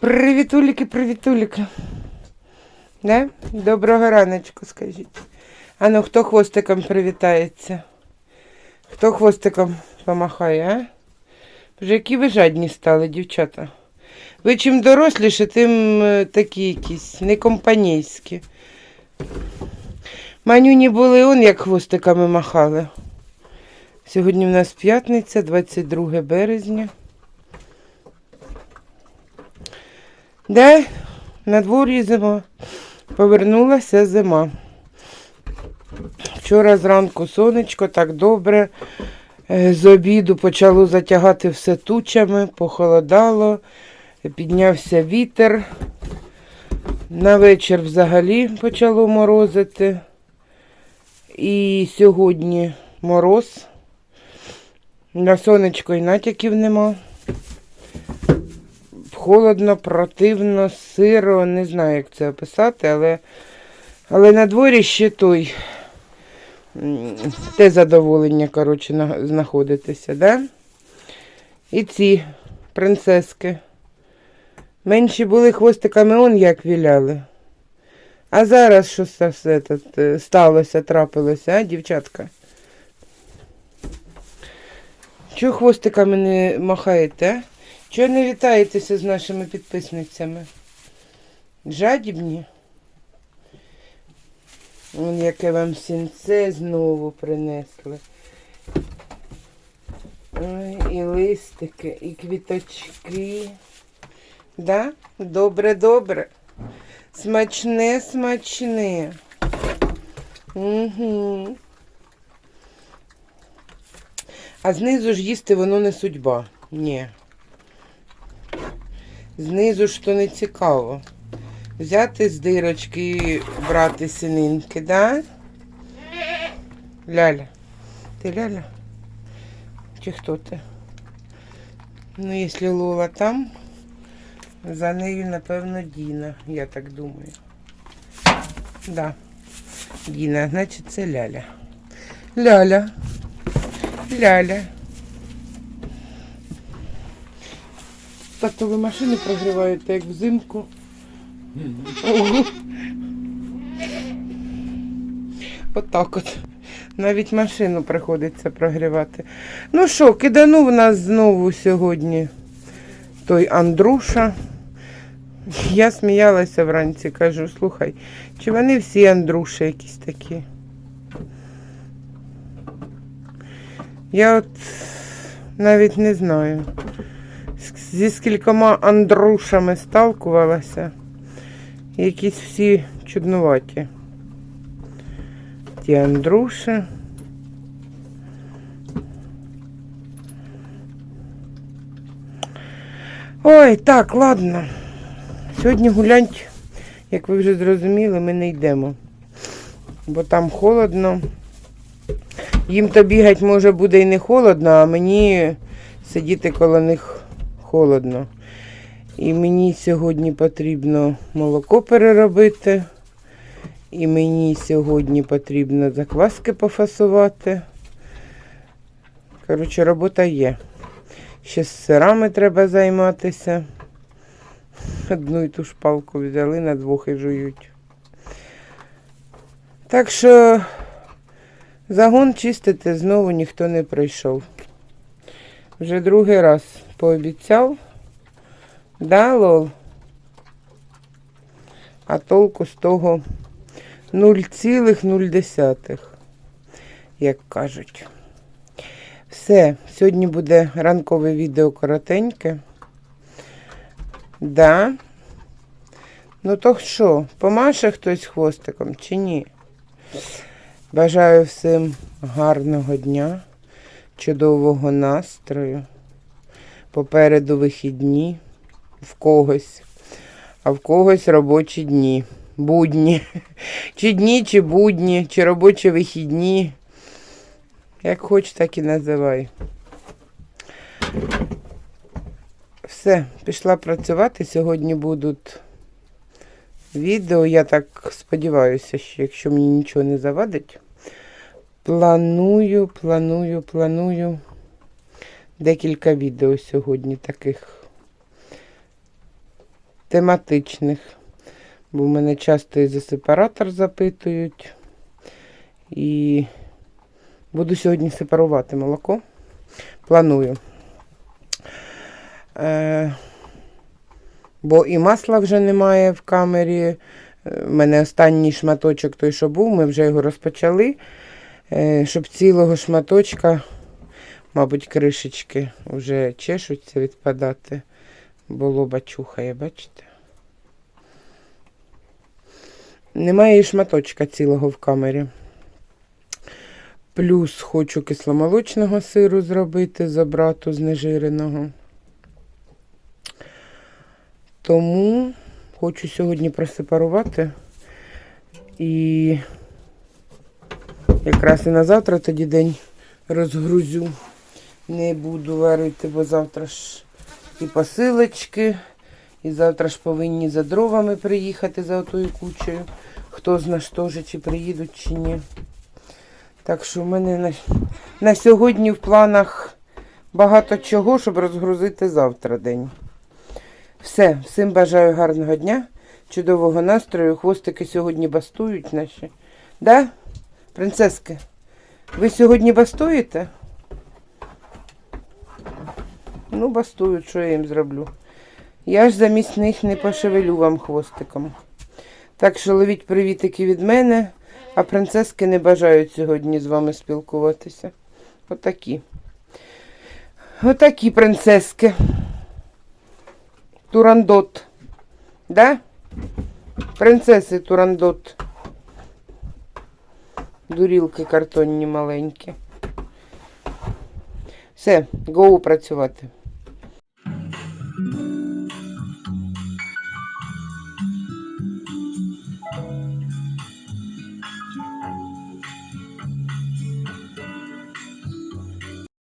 Привітуліки, привітуліки. Не? Доброго раночку, скажіть. А ну, хто хвостиком привітається? Хто хвостиком помахає, а? Вже які ви жадні стали, дівчата. Ви чим доросліше, тим е, такі якісь некомпанійські. Манюні були он, як хвостиками махали. Сьогодні в нас п'ятниця, 22 березня. Де на дворі зима. Повернулася зима. Вчора зранку сонечко так добре. Е, З обіду почало затягати все тучами, похолодало, піднявся вітер. На вечір взагалі почало морозити. І сьогодні мороз. На сонечко і натяків нема. Холодно, противно, сиро, не знаю, як це описати, але, але на дворі ще той те задоволення, коротше, знаходитися, да? І ці принцески. Менші були хвостиками он як віляли. А зараз що все тут е, сталося, трапилося, а, дівчатка? Чого хвостиками не махаєте, а? Чого не вітаєтеся з нашими підписницями? Жадібні? Вон яке вам сінце знову принесли. Ой, і листики, і квіточки. Да? Добре, добре. Смачне, смачне. Угу. А знизу ж їсти воно не судьба. Ні. Знизу ж то не цікаво. Взяти з дирочки і брати сининки, да? Ляля. Ти ляля? Чи хто ти? Ну, якщо Лола там, за нею, напевно, Діна, я так думаю. Да. Діна, значить, це Ляля. Ляля. Ляля. Так то ви машини прогріваєте, як взимку. Отак от. Навіть машину приходиться прогрівати. Ну що, киданув нас знову сьогодні той Андруша. Я сміялася вранці, кажу, слухай, чи вони всі Андруші якісь такі? Я от навіть не знаю. Зі скількома Андрушами сталкувалася. Якісь всі чуднуваті. Ті Андруші. Ой, так, ладно. Сьогодні гулянь, як ви вже зрозуміли, ми не йдемо. Бо там холодно. Їм то бігать може буде і не холодно, а мені сидіти коло них холодно. І мені сьогодні потрібно молоко переробити. І мені сьогодні потрібно закваски пофасувати. Коротше, робота є. Ще з сирами треба займатися. Одну і ту ж палку взяли, на двох і жують. Так що загон чистити знову ніхто не прийшов. Вже другий раз пообіцяв. Да, лол? А толку з того 0,0, як кажуть. Все, сьогодні буде ранкове відео коротеньке. Да. Ну то що, помаше хтось хвостиком чи ні? Бажаю всім гарного дня, чудового настрою. Попереду вихідні в когось, а в когось робочі дні. Будні. Чи дні, чи будні, чи робочі вихідні. Як хоч, так і називай. Все, пішла працювати. Сьогодні будуть відео. Я так сподіваюся, що якщо мені нічого не завадить, планую, планую, планую декілька відео сьогодні таких тематичних. Бо в мене часто і за сепаратор запитують. І буду сьогодні сепарувати молоко. Планую. Е, бо і масла вже немає в камері. У мене останній шматочок той, що був, ми вже його розпочали. Е, щоб цілого шматочка, мабуть, кришечки вже чешуться відпадати. Бо лоба чухає, бачите? Немає і шматочка цілого в камері. Плюс хочу кисломолочного сиру зробити з обрату знежиреного. Тому хочу сьогодні просепарувати. І якраз і на завтра тоді день розгрузю. Не буду варити, бо завтра ж і посилочки, і завтра ж повинні за дровами приїхати за отою кучею. Хто зна що ж, чи приїдуть, чи ні. Так що в мене на, на сьогодні в планах багато чого, щоб розгрузити завтра день. Все, всім бажаю гарного дня, чудового настрою. Хвостики сьогодні бастують наші. Да? Принцески, ви сьогодні бастуєте? Ну, бастують, що я їм зроблю. Я ж замість них не пошевелю вам хвостиком. Так що ловіть привітики від мене, а принцески не бажають сьогодні з вами спілкуватися. Отакі. Отакі принцески. Турандот. Да? Принцеси Турандот. Дурілки картонні маленькі. Все, гоу працювати.